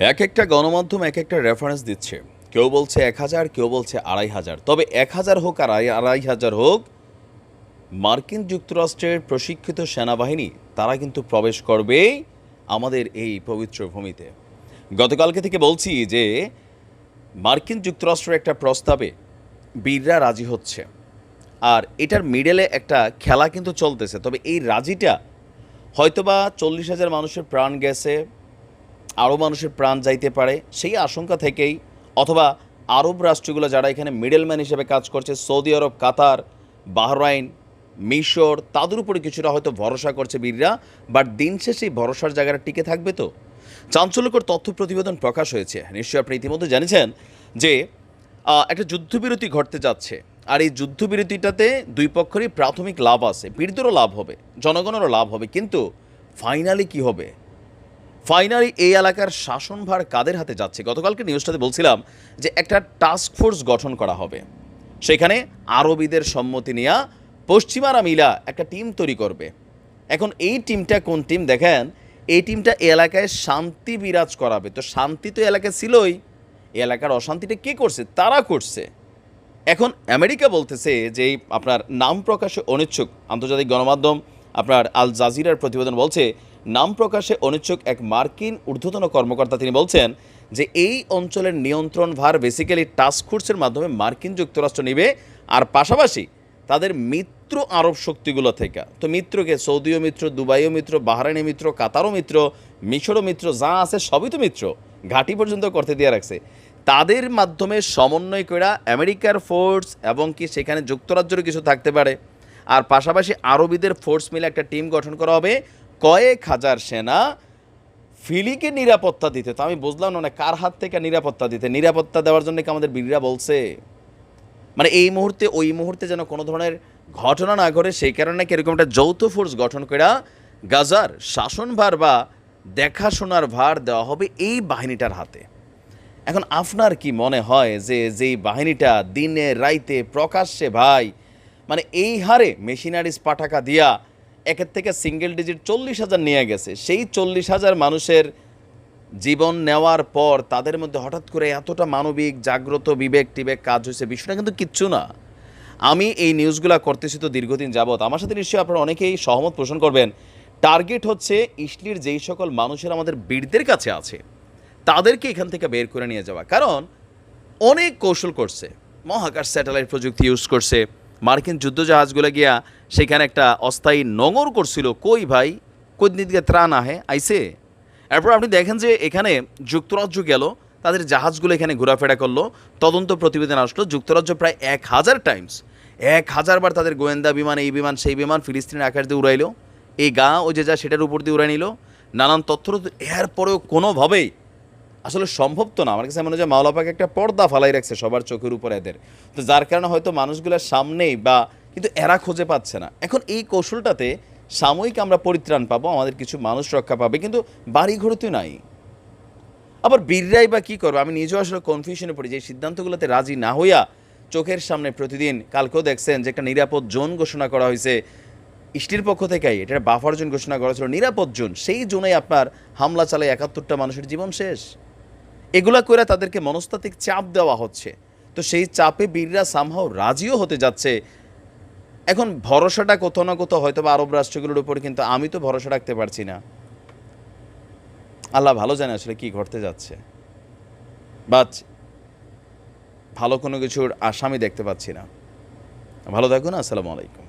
এক একটা গণমাধ্যম এক একটা রেফারেন্স দিচ্ছে। কেউ বলছে এক হাজার, কেউ বলছে আড়াই হাজার। তবে এক হাজার হোক আর আড়াই- হাজার হোক, মার্কিন যুক্তরাষ্ট্রের প্রশিক্ষিত সেনাবাহিনী, তারা কিন্তু প্রবেশ করবে আমাদের এই পবিত্র ভূমিতে। গতকালকে থেকে বলছি যে, মার্কিন যুক্তরাষ্ট্রের একটা প্রস্তাবে বীররা রাজি হচ্ছে। আর এটার মিডেলে একটা খেলা কিন্তু চলতেছে। তবে এই রাজিটা হয়তোবা চল্লিশ হাজার মানুষের প্রাণ গেছে আরও মানুষের প্রাণ যাইতে পারে, সেই আশঙ্কা থেকেই অথবা আরব রাষ্ট্রগুলো যারা এখানে মিডলম্যান হিসেবে কাজ করছে, সৌদি আরব, কাতার, বাহরাইন, মিশর, তাদের উপরে কিছুটা হয়তো ভরসা করছে বীররা বাট দিন শেষে ভরসার জায়গাটা টিকে থাকবে তো। চাঞ্চল্যকর তথ্য প্রতিবেদন প্রকাশ হয়েছে। নিশ্চয়ই আপনি ইতিমধ্যে জানিয়েছেন যে একটা যুদ্ধবিরতি ঘটতে যাচ্ছে। আর এই যুদ্ধবিরতিটাতে দুই পক্ষেরই প্রাথমিক লাভ আছে। বীরদেরও লাভ হবে, জনগণেরও লাভ হবে, কিন্তু ফাইনালি কি হবে? ফাইনালি এই এলাকার শাসনভার কাদের হাতে যাচ্ছে? গতকালকে নিউজটাতে বলছিলাম যে একটা টাস্ক ফোর্স গঠন করা হবে। সেখানে আরবিদের সম্মতি নিয়ে পশ্চিমারা মিলা একটা টিম তৈরি করবে। এখন এই টিমটা কোন টিম দেখেন, এই টিমটা এলাকায় শান্তি বিরাজ করাবে। তো শান্তি তো এলাকায় ছিলই। এলাকার অশান্তিটা কে করছে? তারা করছে। এখন আমেরিকা বলতেছে যে আপনার নাম প্রকাশে অনিচ্ছুক। আন্তর্জাতিক গণমাধ্যম আপনার আল জাজিরার প্রতিবেদন বলছে, নাম প্রকাশে অনিচ্ছুক এক মার্কিন ঊর্ধ্বতন কর্মকর্তা তিনি বলছেন যে এই অঞ্চলের নিয়ন্ত্রণ ভার বেসিক্যালি টাস্ক ফোর্সের মাধ্যমে মার্কিন যুক্তরাষ্ট্র নিবে, আর পাশাপাশি তাদের মিত্র আরব শক্তিগুলো থেকে। তো মিত্রকে সৌদিও মিত্র, দুবাইও মিত্র বাহরাইনি মিত্র, কাতারও মিত্র, মিশরও মিত্র, যা আছে সবই তো মিত্র, ঘাঁটি পর্যন্ত করতে দিয়ে রাখছে। তাদের মাধ্যমে সমন্বয় করা আমেরিকার ফোর্স এবং কি সেখানে যুক্তরাজ্যেরও কিছু থাকতে পারে। আর পাশাপাশি আরবিদের ফোর্স মিলে একটা টিম গঠন করা হবে। কয়েক হাজার সেনা ফিলিকে নিরাপত্তা দিতে। তো আমি বুঝলাম না কার হাত থেকে নিরাপত্তা দিতে? নিরাপত্তা দেওয়ার জন্য কি আমাদের বীররা বলছে? মানে এই মুহূর্তে, ওই মুহূর্তে যেন কোনো ধরনের ঘটনা না ঘটে, সেই কারণে নাকি এরকম একটা যৌথ ফোর্স গঠন করে গাজার শাসনভার বা দেখাশোনার ভার দেওয়া হবে এই বাহিনীটার হাতে? এখন আপনার কি মনে হয় যে যেই বাহিনীটা দিনে, রাইতে, প্রকাশ্যে ভাই মানে এই হারে মেশিনারিজ পাঠাকা দিয়া একের থেকে সিঙ্গেল ডিজিট চল্লিশ হাজার নিয়ে গেছে। সেই চল্লিশ হাজার মানুষের জীবন নেওয়ার পর তাদের মধ্যে হঠাৎ করে এতটা মানবিক, জাগ্রত বিবেক টিবেক কাজ হয়েছে, বিষয়টা কিন্তু কিচ্ছু না। আমি এই নিউজগুলো করতেছি তো দীর্ঘদিন যাবৎ। আমার সাথে নিশ্চয়ই আপনারা অনেকেই সহমত পোষণ করবেন। টার্গেট হচ্ছে ইসলির যেই সকল মানুষের আমাদের বীরদের কাছে আছে, তাদেরকে এখান থেকে বের করে নিয়ে যাওয়া। কারণ অনেক কৌশল করছে। মহাকাশ স্যাটেলাইট প্রযুক্তি ইউজ করছে। মার্কিন যুদ্ধজাহাজগুলো গিয়া সেখানে একটা অস্থায়ী নোঙর করছিল। কই ভাই? কই দিকে ত্রাণ আহে? আইসে এরপর আপনি দেখেন যে এখানে যুক্তরাজ্য গেল, তাদের জাহাজগুলো এখানে ঘোরাফেরা করল, তদন্ত প্রতিবেদন আসলো, যুক্তরাজ্য প্রায় এক হাজার টাইমস এক হাজারবার তাদের গোয়েন্দা বিমান, এই বিমান, সেই বিমান ফিলিস্তিনের আকাশ দিয়ে উড়াইলো। এই গা ও যে যা, সেটার উপর দিয়ে উড়াই নিল। নানান তথ্য, এরপরেও কোনোভাবেই আসলে সম্ভব তো না। আমার কাছে মনে হয় মাওলাপাকে একটা পর্দা ফালাই রাখছে সবার চোখের উপর এদের। তো যার কারণে হয়তো মানুষগুলোর সামনেই বা কিন্তু এরা খুঁজে পাচ্ছে না। এখন এই কৌশলটাতে সাময়িক আমরা পরিত্রাণ পাবো, আমাদের কিছু মানুষ রক্ষা পাবে, কিন্তু বাড়ি ঘরে তো নাই। আবার বীররাই বা কী করবে? আমি নিজেও আসলে কনফিউশনে পড়ি যে সিদ্ধান্তগুলোতে রাজি না হইয়া চোখের সামনে প্রতিদিন কালকেও দেখছেন যে একটা নিরাপদ জোন ঘোষণা করা হয়েছে। ইষ্টির পক্ষ থেকেই এটা বাফার জোন ঘোষণা করা ছিল নিরাপদ জোন, সেই জোনে আপনার হামলা চালায় একাত্তরটা মানুষের জীবন শেষ। এগুলা করে তাদেরকে মনস্তাত্ত্বিক চাপ দেওয়া হচ্ছে। তো সেই চাপে বীররা সামহাও রাজিও হতে যাচ্ছে। এখন ভরসাটা কোথাও না কোথাও হয়তো বা আরব রাষ্ট্রগুলোর উপর, কিন্তু আমি তো ভরসা রাখতে পারছি না। আল্লাহ ভালো জানে আসলে কি ঘটতে যাচ্ছে। বাট ভালো কোনো কিছুর আশা আমি দেখতে পাচ্ছি না। ভালো থাকুন, আসসালামু আলাইকুম।